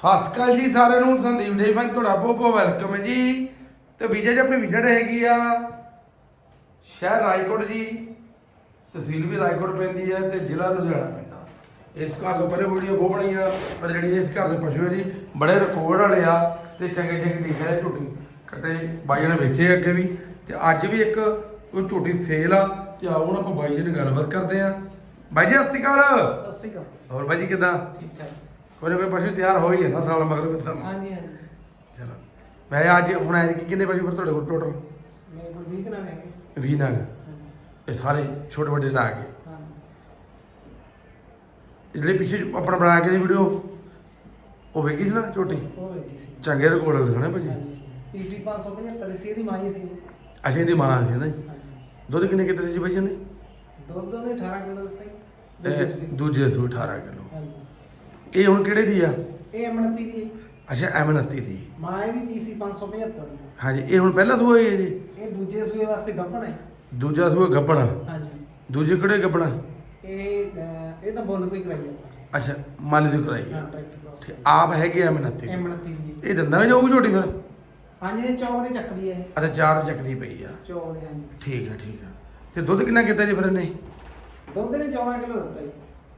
ਸਤਿ ਸ਼੍ਰੀ ਅਕਾਲ ਜੀ ਸਾਰਿਆਂ ਨੂੰ ਸੰਦੀਪ ਡੇ ਫਨ ਤੁਹਾਡਾ ਬਹੁਤ ਬਹੁਤ ਵੈਲਕਮ ਹੈ ਜੀ। ਤੇ ਵਿਜੇ ਜੀ ਆਪਣੀ ਵਿਜਟ ਹੈਗੀ ਆ ਸ਼ਹਿਰ ਰਾਏਕੋਟ ਜੀ ਤਹਿਸੀਲ ਵੀ ਰਾਏਕੋਟ ਪੈਂਦੀ ਹੈ ਤੇ ਜ਼ਿਲ੍ਹਾ ਲੁਧਿਆਣਾ ਪੈਂਦਾ। ਇਸ ਘਰ ਤੋਂ ਪਹਿਲੇ ਵੀਡੀਓ ਬਹੁਤ ਬਣਾਈਆਂ ਪਰ ਜਿਹੜੀ ਇਸ ਘਰ ਦੇ ਪਸ਼ੂ ਹੈ ਜੀ ਬੜੇ ਰਿਕਾਰਡ ਵਾਲੇ ਆ ਤੇ ਚੰਗੇ ਚੰਗੇ ਲਿਖਿਆ ਝੂਟੀ ਕੱਟੇ ਬਾਈ ਨੇ ਵੇਚੇ ਅੱਗੇ ਵੀ ਤੇ ਅੱਜ ਵੀ ਇੱਕ ਕੋਈ ਝੂਟੀ ਸੇਲ ਆ ਤੇ ਆਓ ਹੁਣ ਆਪਾਂ ਬਾਈ ਜੀ ਨਾਲ ਗੱਲਬਾਤ ਕਰਦੇ ਆ। ਬਾਈ ਜੀ ਸਤਿ ਸ਼੍ਰੀ ਅਕਾਲ। ਅੱਸੀ ਕਾ ਹੋਰ ਬਾਈ ਜੀ ਕਿਦਾਂ? ਠੀਕ ਠਾਕ। ਕੋਈ ਨਾ ਕੋਈ ਪਸ਼ੂ ਤਿਆਰ ਹੋ ਹੀ ਹੈ ਨਾ ਸਾਲ ਮਗਰ ਤਾਂ। ਹਾਂਜੀ ਹਾਂਜੀ। ਚਲੋ। ਮੈਂ ਅੱਜ ਹੁਣ ਐ ਕਿ ਕਿੰਨੇ ਪਸ਼ੂ ਫਿਰ ਤੁਹਾਡੇ ਕੋਲ ਟੋਟਲ ਮੇਰੇ ਕੋਲ ਵੀਕ ਨਾ ਹੈਗੇ। 20 ਨਗ। ਹਾਂਜੀ। ਇਹ ਸਾਰੇ ਛੋਟੇ ਵੱਡੇ ਲਾ ਕੇ ਹਾਂਜੀ। ਤੇ ਜਿਹੜੇ ਪਿੱਛੇ ਆਪਣਾ ਬਣਾ ਕੇ ਦੀ ਵੀਡੀਓ ਉਹ ਵੇਖੀ ਸੀ ਨਾ ਝੋਟੀ ਉਹ ਵੇਖੀ ਸੀ। ਚੰਗੇ ਰਿਕਾਰਡ ਲਿਖਣੇ ਭਾਜੀ। ਹਾਂਜੀ। ਪੀਸੀ 575 ਸੀ ਇਹਦੀ ਮਾਈ ਸੀ। ਅੱਛਾ ਇਹਦੀ ਮਾਂ ਸੀ ਨਾ ਜੀ। ਹਾਂਜੀ। ਦੁੱਧ ਕਿੰਨੇ ਕਿਤੇ ਸੀ ਭਾਜੀ ਨੇ ਦੁੱਧ ਉਹਨੇ 18 ਕਿਲੋ ਦਿੱਤਾ ਜੀ। ਦੂਜੇ ਸੂਏ। ਦੂਜੇ ਸੂ 18 ਕਿਲੋ। ਹਾਂਜੀ। ਇਹ ਹੁਣ ਕਿਹੜੇ ਦੀ ਆ? ਇਹ ਅਮਨਤੀ ਦੀ ਹੈ। ਅੱਛਾ ਐਮਨਤੀ ਦੀ। ਮਾਂ ਇਹਦੀ ਪੀਸੀ 575 ਦੀ। ਹਾਂਜੀ ਇਹ ਹੁਣ ਪਹਿਲਾ ਸੂਆ ਹੀ ਹੈ ਜੀ? ਇਹ ਦੂਜੇ ਸੂਏ ਵਾਸਤੇ ਗੱਭਣ ਹੈ। ਦੂਜਾ ਸੂਆ ਗੱਬਣਾ ਹਾਂਜੀ। ਦੂਜੇ ਕਿਹੜੇ ਗੱਬਣਾ ਇਹ ਅਹ, ਇਹ ਤਾਂ ਬੋਲ ਕੋਈ ਕਰਾਈ ਆਪਾਂ ਅੱਛਾ ਮਾਲੀ ਦੀ ਕਰਾਈ ਹਾਂ ਆ। ਟਰੈਕਟਰ ਕ੍ਰਾਸ ਠੀਕ, ਆਪ ਹੈਗੇ ਐਮਨਤੀ ਦੀ। ਅਮਨਤੀ ਦੀ। ਹੈ। ਇਹ ਦੰਦਾਂ ਵਿੱਚ ਜਾਊਗੀ ਝੋਟੀ ਫਿਰ? ਹਾਂਜੀ ਇਹ ਚੌਕ ਦੇ ਚੱਕਦੀ ਹੈ। ਅੱਛਾ ਚਾਰ ਚੱਕਦੀ ਪਈ ਆ। ਚੌਕ ਦੇ ਹਾਂਜੀ। ਠੀਕ ਹੈ ਠੀਕ ਹੈ ਤੇ ਦੁੱਧ ਕਿੰਨਾ ਕੀਤਾ ਜੀ ਫਿਰ ਇਹਨੇ? ਦੁੱਧ ਨੇ 14 ਕਿਲੋ ਦਿੱਤਾ ਜੀ।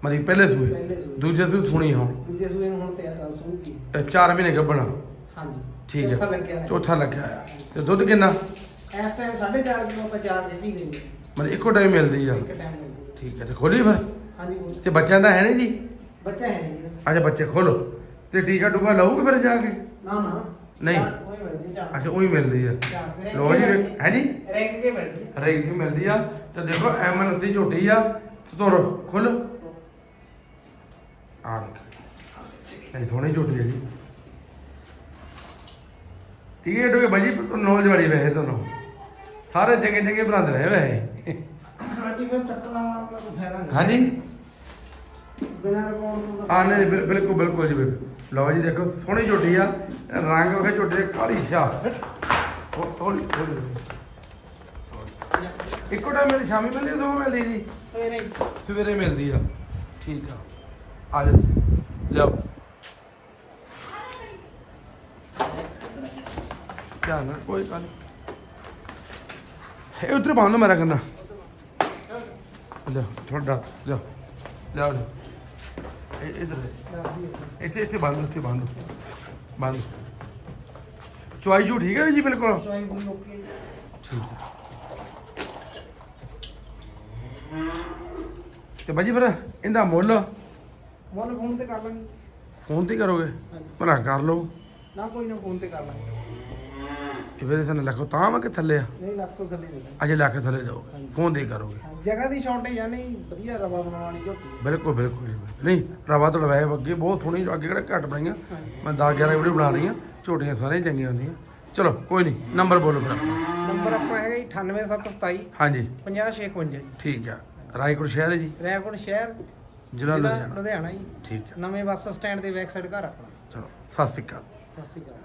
ਮਰੀ ਪਹਿਲੇ ਸੂਏ ਪਹਿਲੇ ਸੂਏ। ਦੂਜੇ ਸੂਏ ਸੁਣੀ ਹੁਣ। ਦੂਜੇ ਸੂਏ ਨੂੰ ਹੁਣ ਤਿਆਰ ਸੂ ਕੀ ਇਹ ਚਾਰ ਮਹੀਨੇ ਗੱਬਣਾ ਹਾਂਜੀ। ਠੀਕ ਚੌਥਾ ਹੈ ਲੱਗਿਆ ਹੈ। ਚੌਥਾ ਲੱਗਿਆ ਆ ਤੇ ਦੁੱਧ ਕਿੰਨਾ? ਇਸ ਟਾਈਮ 4.5 ਕਿਲੋ ਆਪਾਂ ਚਾਰ ਦੇ ਹੀ। ਦੇਂਗੇ ਮਤਲਬ ਇੱਕੋ ਟਾਈਮ ਮਿਲਦੀ ਆ। ਇੱਕ ਟਾਈਮ ਮਿਲਦੀ ਹੈ। ਠੀਕ ਹੈ। ਤੇ ਖੋਲੀ ਫਿਰ? ਹਾਂਜੀ ਬੋਲ। ਤੇ ਬੱਚਿਆਂ ਦਾ ਹੈ ਨਹੀਂ ਜੀ? ਬੱਚਾ ਹੈ ਨਹੀਂ ਜੀ। ਅੱਛਾ ਬੱਚੇ ਖੋਲੋ। ਤੇ ਟੀਕਾ ਟੂਕਾ ਲਊਗੇ ਫਿਰ ਜਾ ਕੇ? ਨਾ ਨਾ। ਨਹੀਂ। ਚਾਰ ਕੋਈ ਮਿਲਦੀ ਚਾਰ। ਅੱਛਾ ਉਹੀ ਮਿਲਦੀ ਆ। ਚਾਰ। ਲੋ ਜੀ ਮਿਲਦੀ ਹੈ। ਜੀ? ਰੈਂਕ ਕੇ ਮਿਲਦੀ ਹੈ। ਹਰੇਕ ਦੀ ਮਿਲਦੀ ਆ। ਤੇ ਦੇਖੋ ਐਮਨ ਦੀ ਝੋਟੀ ਆ। ਤੇ ਤੁਰ ਖੁੱਲ। ਆ ਦੇਖ। ਇਹ ਸੋਹਣੀ ਝੋਟੀ ਹੈ ਜੀ। ਹੈ ਡੋਗੇ ਬਾਜੀ ਨੌਲੇਜ ਵਾਲੀ ਵੈਸੇ ਤੁਹਾਨੂੰ। ਸਾਰੇ ਚੰਗੇ ਚੰਗੇ ਬਣਾਉਂਦੇ ਰਹੇ ਵੈਸੇ। ਹਾਂਜੀ ਫਿਰ ਫਾਇਦਾ ਬਿਨਾਂ ਰਿਪੋਰਟ ਤੋਂ ਆ ਨਹੀਂ ਬਿਲ- ਬਿਲਕੁਲ ਬਿਲਕੁਲ ਜੀ ਬਿਲਕੁਲ। ਲਓ ਜੀ ਦੇਖੋ ਸੋਹਣੀ ਝੋਟੀ ਆ। ਰੰਗ ਵੇਖੇ ਝੋਟੀ ਦੇ ਕਾਲੀ ਸ਼ਾ ਹੌਲੀ ਹੌਲੀ ਇੱਕੋ ਟਾਈਮ ਮਿਲ ਸ਼ਾਮੀ ਮਿਲਦੀ ਸੁਬਹ ਮਿਲਦੀ ਜੀ। ਸਵੇਰੇ ਸਵੇਰੇ ਮਿਲਦੀ ਆ। ਠੀਕ ਆ। ਆ ਜਾ ਲਿਆਓ ਧਿਆਨ ਨਾਲ ਕੋਈ ਗੱਲ ਨੀ। ਇਹ ਉਧਰ ਬੰਦ ਮੇਰਾ ਕਰਨਾ ਲਿਆ ਛੋੜਾ ਲਿਆ ਇਧਰ ਇੱਥੇ ਇੱਥੇ ਬੰਦ ਇੱਥੇ ਬੰਦ ਬੰਦ ਚੁਆਈ ਜੂ ਠੀਕ ਹੈ ਜੀ ਬਿਲਕੁਲ ਬੁਲ ਓਕੇ ਤੇ ਬਾਜੀ ਫਿਰ ਇਹਦਾ ਮੁੱਲ ਮੋਨ ਫੋਨ ਤੇ ਕਰ ਲਾਂਗੇ। ਫੋਨ ਤੇ ਹੀ ਕਰੋਗੇ। ਭਲਾ ਕਰ ਲਓ। ਨਾ ਕੋਈ ਨਾ ਫੋਨ ਤੇ ਕਰ ਲਾਂਗੇ। ਕਿ ਫਿਰ ਇਸਨੇ ਲੱਖੋ ਤਾਂ ਵਾ ਕਿ ਥੱਲੇ ਆ? ਨਹੀਂ ਲੱਖ ਤੋਂ ਥੱਲੇ ਦੇ ਦਾਂਗੇ ਅਜੇ ਲੱਖ ਥੱਲੇ ਹਾਂਜੀ। ਫੋਨ ਹੀ ਕਰੋਗੇ। ਹਾਂ, ਜਗ੍ਹਾ ਦੀ ਸ਼ਾਰਟੇਜ ਆ ਨਹੀਂ ਵਧੀਆ ਰਵਾ ਬਣਾਉਣ ਝੋਟੀ ਹੈ। ਬਿਲਕੁਲ ਬਿਲਕੁਲ ਜੀ, ਬਿਲਕੁਲ। ਨਹੀਂ ਰਵਾ ਤੋਂ ਲਵਾਏ ਅੱਗੇ ਬਹੁਤ ਸੋਹਣੀ ਅੱਗੇ ਕਿਹੜਾ ਘੱਟ ਬਣਾਈਆਂ। ਮੈਂ 10 11 ਵੀਡੀਓ ਬਣਾ ਦਈਆਂ ਝੋਟੀਆਂ ਸਾਰੀਆਂ ਚੰਗੀਆਂ ਹੁੰਦੀਆਂ। ਚਲੋ ਕੋਈ ਨਹੀਂ ਨੰਬਰ ਬੋਲੋ ਫਿਰ ਆਪਣਾ। ਨੰਬਰ ਆਪਣਾ ਹੈਗਾ ਜੀ 98727 ਹਾਂਜੀ। 5056 ਠੀਕ ਆ। ਰਾਏਕੋਟ ਸ਼ਹਿਰ ਹੈ ਜੀ? ਰੈਕੋਟ ਸ਼ਹਿਰ ਜ਼ਿਲ੍ਹਾ ਲੁਧਿਆਣਾ ਲੁਧਿਆਣਾ ਜੀ। ਠੀਕ ਆ ਨਵੇਂ ਬੱਸ ਸਟੈਂਡ ਦੇ ਬੈਕ ਸਾਈਡ ਘਰ ਆਪਣਾ। ਚਲੋ ਸਤਿ ਸ਼੍ਰੀ ਅਕਾਲ। ਸਤਿ ਸ਼੍ਰੀ ਅਕਾਲ।